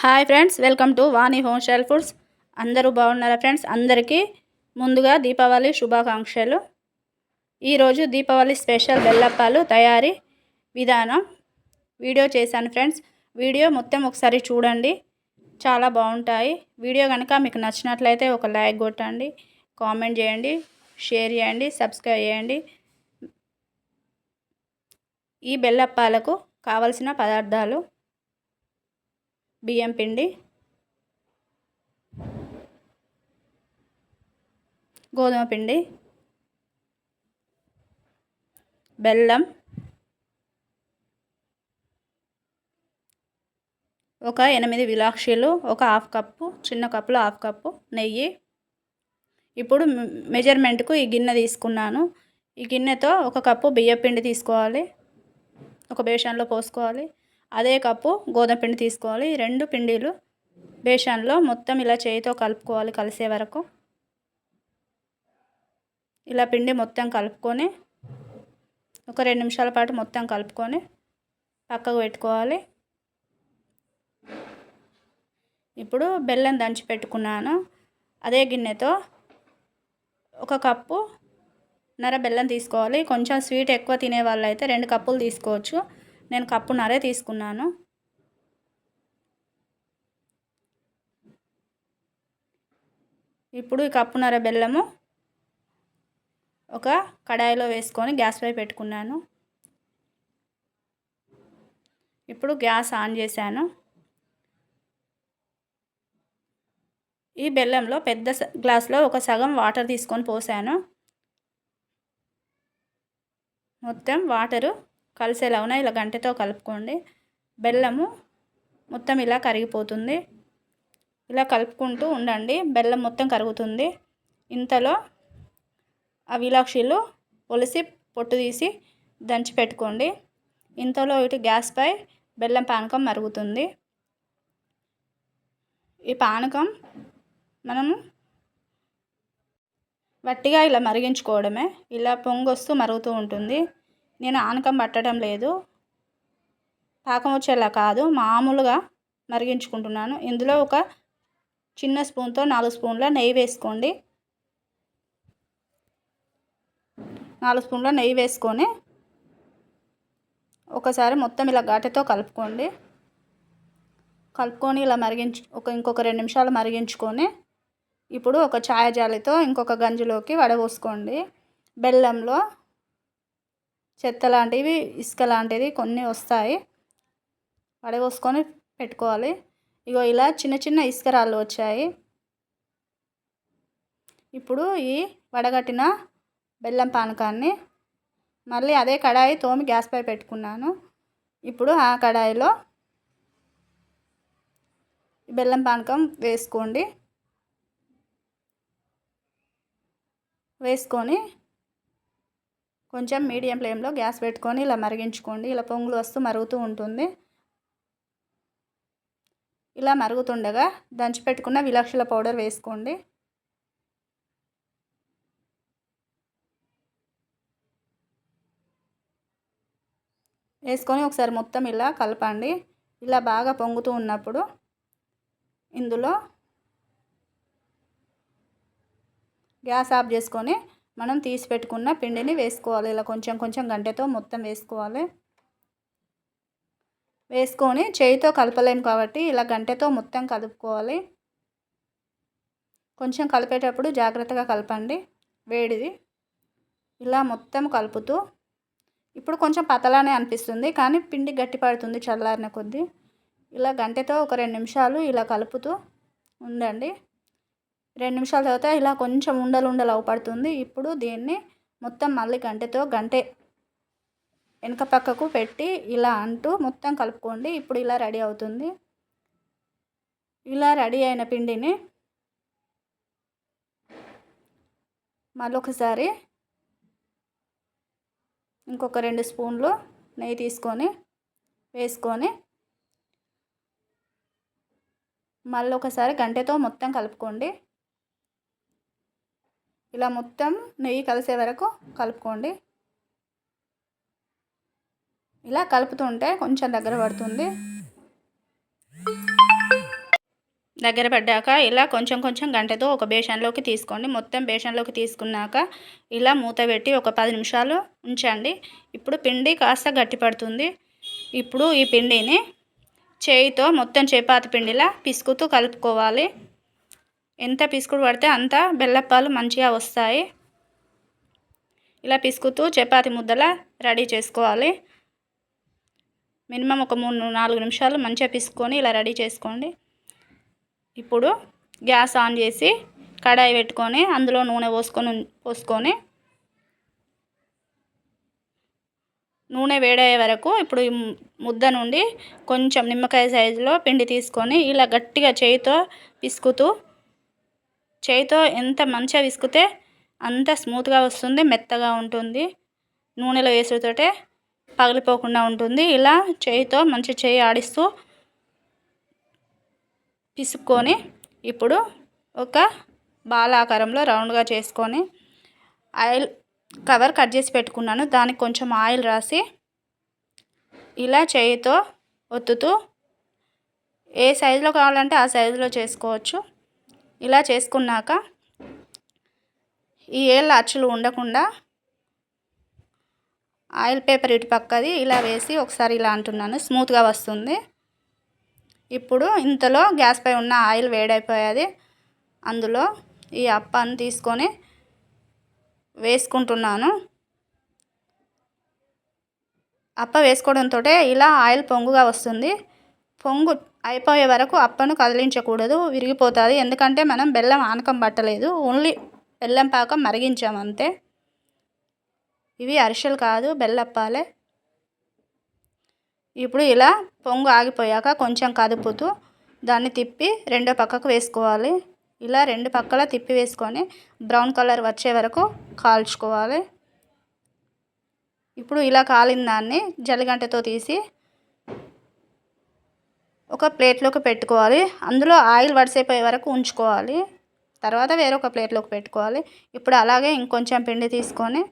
Hi friends welcome to Vani home style foods. అందరూ బాగున్నారా friends? అందరికీ ముందుగా దీపావళి శుభాకాంక్షలు. ఈరోజు దీపావళి స్పెషల్ బెల్లప్పాలు తయారీ విధానం వీడియో చేశాను ఫ్రెండ్స్. వీడియో మొత్తం ఒకసారి చూడండి చాలా బాగుంటాయి. వీడియో కనుక మీకు నచ్చినట్లయితే ఒక లైక్ కొట్టండి కామెంట్ చేయండి షేర్ చేయండి సబ్స్క్రైబ్ చేయండి. ఈ బెల్లప్పాలకు కావలసిన పదార్థాలు బియ్యం పిండి గోధుమ పిండి బెల్లం ఒక ఎనిమిది విలాక్షీలు ఒక హాఫ్ కప్పు చిన్న కప్పులో హాఫ్ కప్పు నెయ్యి. ఇప్పుడు మెజర్మెంట్కు ఈ గిన్నె తీసుకున్నాను. ఈ గిన్నెతో ఒక కప్పు బియ్యపిండి తీసుకోవాలి. ఒక బేషన్లో పోసుకోవాలి. అదే కప్పు గోధుమ పిండి తీసుకోవాలి. రెండు పిండిలు బేషన్లో మొత్తం ఇలా చేయితో కలుపుకోవాలి కలిసే వరకు. ఇలా పిండి మొత్తం కలుపుకొని ఒక రెండు నిమిషాల పాటు మొత్తం కలుపుకొని పక్కకు పెట్టుకోవాలి. ఇప్పుడు బెల్లం దంచి పెట్టుకున్నాను. అదే గిన్నెతో ఒక కప్పు నర బెల్లం తీసుకోవాలి. కొంచెం స్వీట్ ఎక్కువ తినే వాళ్ళు అయితే రెండు కప్పులు తీసుకోవచ్చు. నేను కప్పున్నరే తీసుకున్నాను. ఇప్పుడు ఈ కప్పున్నర బెల్లము ఒక కడాయిలో వేసుకొని గ్యాస్ పై పెట్టుకున్నాను. ఇప్పుడు గ్యాస్ ఆన్ చేశాను. ఈ బెల్లంలో పెద్ద గ్లాస్లో ఒక సగం వాటర్ తీసుకొని పోసాను. మొత్తం వాటరు కలిసేలా ఉన్నాయి. ఇలా గంటతో కలుపుకోండి. బెల్లము మొత్తం ఇలా కరిగిపోతుంది. ఇలా కలుపుకుంటూ ఉండండి. బెల్లం మొత్తం కరుగుతుంది. ఇంతలో ఆ విలాక్షిలు ఒలిసి పొట్టు తీసి దంచి పెట్టుకోండి. ఇంతలో ఇటు గ్యాస్పై బెల్లం పానకం మరుగుతుంది. ఈ పానకం మనము వట్టిగా ఇలా మరిగించుకోవడమే. ఇలా పొంగొస్తూ మరుగుతూ ఉంటుంది. నేను ఆనకం పట్టడం లేదు. పాకం వచ్చేలా కాదు. మామూలుగా మరిగించుకుంటున్నాను. ఇందులో ఒక చిన్న స్పూన్తో నాలుగు స్పూన్ల నెయ్యి వేసుకోండి. నాలుగు స్పూన్ల నెయ్యి వేసుకొని ఒకసారి మొత్తం ఇలా ఘాటతో కలుపుకోండి. కలుపుకొని ఇలా మరిగించు ఒక ఇంకొక రెండు నిమిషాలు మరిగించుకొని ఇప్పుడు ఒక ఛాయ జాలితో ఇంకొక గంజిలోకి వడబోసుకోండి. బెల్లంలో చెత్త లాంటివి ఇసుక లాంటివి కొన్ని వస్తాయి. వడబోసుకొని పెట్టుకోవాలి. ఇగో ఇలా చిన్న చిన్న ఇసుక రాళ్ళు వచ్చాయి. ఇప్పుడు ఈ వడగట్టిన బెల్లం పానకాన్ని మళ్ళీ అదే కడాయి తోమి గ్యాస్ పై పెట్టుకున్నాను. ఇప్పుడు ఆ కడాయిలో బెల్లం పానకం వేసుకోండి. వేసుకొని కొంచెం మీడియం ఫ్లేమ్లో గ్యాస్ పెట్టుకొని ఇలా మరిగించుకోండి. ఇలా పొంగులు వస్తూ మరుగుతూ ఉంటుంది. ఇలా మరుగుతుండగా దంచి పెట్టుకున్న విలక్షల పౌడర్ వేసుకోండి. వేసుకొని ఒకసారి మొత్తం ఇలా కలపండి. ఇలా బాగా పొంగుతూ ఉన్నప్పుడు ఇందులో గ్యాస్ ఆఫ్ చేసుకొని మనం తీసి పెట్టుకున్న పిండిని వేసుకోవాలి. ఇలా కొంచెం కొంచెం గంటెతో మొత్తం వేసుకోవాలి. వేసుకొని చేయితో కలపలేము కాబట్టి ఇలా గంటెతో మొత్తం కలుపుకోవాలి. కొంచెం కలిపేటప్పుడు జాగ్రత్తగా కలపండి. వేడిది. ఇలా మొత్తం కలుపుతూ. ఇప్పుడు కొంచెం పతలానే అనిపిస్తుంది కానీ పిండి గట్టి పడుతుంది చల్లారిన కొద్దీ. ఇలా గంటెతో ఒక రెండు నిమిషాలు ఇలా కలుపుతూ ఉండండి. రెండు నిమిషాల తర్వాత ఇలా కొంచెం ఉండలు ఉండలు అవపడుతుంది. ఇప్పుడు దీన్ని మొత్తం మళ్ళీ గంటెతో గంటే వెనక పక్కకు పెట్టి ఇలా అంటూ మొత్తం కలుపుకోండి. ఇప్పుడు ఇలా రెడీ అవుతుంది. ఇలా రెడీ అయిన పిండిని మళ్ళొకసారి ఇంకొక రెండు స్పూన్లు నెయ్యి తీసుకొని వేసుకొని మళ్ళీ ఒకసారి గంటెతో మొత్తం కలుపుకోండి. ఇలా మొత్తం నెయ్యి కలిసే వరకు కలుపుకోండి. ఇలా కలుపుతుంటే కొంచెం దగ్గర పడుతుంది. దగ్గర పడ్డాక ఇలా కొంచెం కొంచెం గంటతో ఒక బేషన్లోకి తీసుకోండి. మొత్తం బేషన్లోకి తీసుకున్నాక ఇలా మూత పెట్టి ఒక పది నిమిషాలు ఉంచండి. ఇప్పుడు పిండి కాస్త గట్టి పడుతుంది. ఇప్పుడు ఈ పిండిని చేయితో మొత్తం చపాతి పిండిలా పిసుకుతూ కలుపుకోవాలి. ఎంత పిసుకుడు పడితే అంత బెల్లప్పాలు మంచిగా వస్తాయి. ఇలా పిసుకుతూ చపాతి ముద్దల రెడీ చేసుకోవాలి. మినిమం ఒక మూడు నాలుగు నిమిషాలు మంచిగా పిసుకొని ఇలా రెడీ చేసుకోండి. ఇప్పుడు గ్యాస్ ఆన్ చేసి కడాయి పెట్టుకొని అందులో నూనె పోసుకొని పోసుకొని నూనె వేడయ్యే వరకు ఇప్పుడు ముద్ద నుండి కొంచెం నిమ్మకాయ సైజులో పిండి తీసుకొని ఇలా గట్టిగా చేయితో పిసుకుతూ చేయితో ఎంత మంచిగా విసుకుతే అంత స్మూత్గా వస్తుంది మెత్తగా ఉంటుంది. నూనెలో వేసుతోటే పగిలిపోకుండా ఉంటుంది. ఇలా చేయితో మంచి చేయి ఆడిస్తూ పిసుక్కొని ఇప్పుడు ఒక బాలాకారంలో రౌండ్గా చేసుకొని ఆయిల్ కవర్ కట్ చేసి పెట్టుకున్నాను. దానికి కొంచెం ఆయిల్ రాసి ఇలా చేయితో ఒత్తుతూ ఏ సైజులో కావాలంటే ఆ సైజులో చేసుకోవచ్చు. ఇలా చేసుకున్నాక ఈ ఏళ్ళ అచ్చులు ఉండకుండా ఆయిల్ పేపర్ ఇటు పక్కది ఇలా వేసి ఒకసారి ఇలా అంటున్నాను స్మూత్గా వస్తుంది. ఇప్పుడు ఇంతలో గ్యాస్ పై ఉన్న ఆయిల్ వేడైపోయేది. అందులో ఈ అప్పాన్ని తీసుకొని వేసుకుంటున్నాను. అప్ప వేసుకోవడంతో ఇలా ఆయిల్ పొంగుగా వస్తుంది. పొంగు అయిపోయే వరకు అప్పను కదిలించకూడదు విరిగిపోతుంది. ఎందుకంటే మనం బెల్లం ఆనకం పట్టలేదు. ఓన్లీ బెల్లం పాకం మరిగించామంతే ఇవి అరిసెలు కాదు బెల్లప్పాలే. ఇప్పుడు ఇలా పొంగు ఆగిపోయాక కొంచెం కదుపుతూ దాన్ని తిప్పి రెండో పక్కకు వేసుకోవాలి. ఇలా రెండు పక్కల తిప్పి వేసుకొని బ్రౌన్ కలర్ వచ్చే వరకు కాల్చుకోవాలి. ఇప్పుడు ఇలా కాలిన దాన్ని జలిగంటతో తీసి ఒక ప్లేట్లోకి పెట్టుకోవాలి. అందులో ఆయిల్ వడిసైపోయే వరకు ఉంచుకోవాలి. తర్వాత వేరొక ప్లేట్లోకి పెట్టుకోవాలి. ఇప్పుడు అలాగే ఇంకొంచెం పిండి తీసుకొని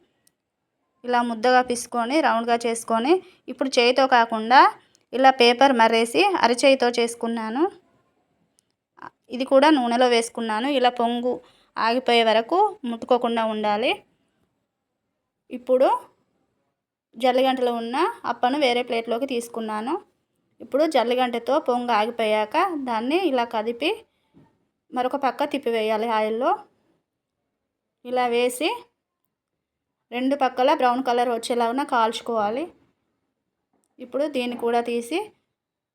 ఇలా ముద్దగా పిసుకొని రౌండ్గా చేసుకొని ఇప్పుడు చేయితో కాకుండా ఇలా పేపర్ మర్రేసి అరచేయితో చేసుకున్నాను. ఇది కూడా నూనెలో వేసుకున్నాను. ఇలా పొంగు ఆగిపోయే వరకు ముట్టుకోకుండా ఉండాలి. ఇప్పుడు జల్లిగంటలో ఉన్న అప్పను వేరే ప్లేట్లోకి తీసుకున్నాను. ఇప్పుడు జల్లిగంటతో పొంగు ఆగిపోయాక దాన్ని ఇలా కదిపి మరొక పక్క తిప్పివేయాలి ఆయిల్లో. ఇలా వేసి రెండు పక్కల బ్రౌన్ కలర్ వచ్చేలాగా కాల్చుకోవాలి. ఇప్పుడు దీన్ని కూడా తీసి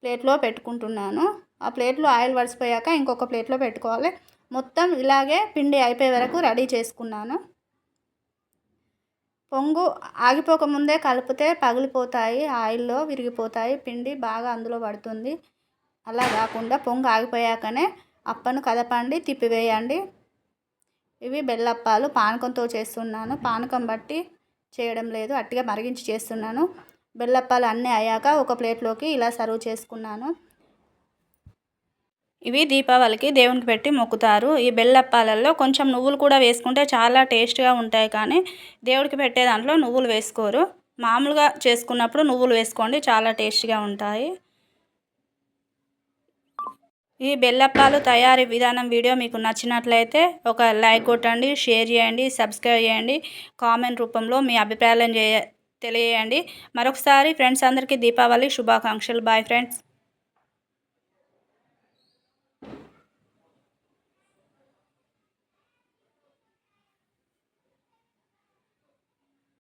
ప్లేట్లో పెట్టుకుంటున్నాను. ఆ ప్లేట్లో ఆయిల్ వడిసిపోయాక ఇంకొక ప్లేట్లో పెట్టుకోవాలి. మొత్తం ఇలాగే పిండి అయిపోయే వరకు రెడీ చేసుకున్నాను. పొంగు ఆగిపోకముందే కలిపితే పగిలిపోతాయి ఆయిల్లో విరిగిపోతాయి పిండి బాగా అందులో పడుతుంది. అలా కాకుండా పొంగు ఆగిపోయాకనే అప్పను కదపండి తిప్పివేయండి. ఇవి బెల్లప్పాలు పానకంతో చేస్తున్నాను. పానకం బట్టి చేయడం లేదు అట్టిగా మరిగించి చేస్తున్నాను. బెల్లప్పాలు అన్నీ అయ్యాక ఒక ప్లేట్లోకి ఇలా సర్వ్ చేసుకున్నాను. ఇవి దీపావళికి దేవునికి పెట్టి మొక్కుతారు. ఈ బెల్లప్పాలలో కొంచెం నువ్వులు కూడా వేసుకుంటే చాలా టేస్ట్గా ఉంటాయి కానీ దేవుడికి పెట్టే దాంట్లో నువ్వులు వేసుకోరు. మామూలుగా చేసుకున్నప్పుడు నువ్వులు వేసుకోండి చాలా టేస్ట్గా ఉంటాయి. ఈ బెల్లప్పాలు తయారీ విధానం వీడియో మీకు నచ్చినట్లయితే ఒక లైక్ కొట్టండి షేర్ చేయండి సబ్స్క్రైబ్ చేయండి కామెంట్ రూపంలో మీ అభిప్రాయాలను తెలియజేయండి. మరొకసారి ఫ్రెండ్స్ అందరికీ దీపావళి శుభాకాంక్షలు. Bye friends.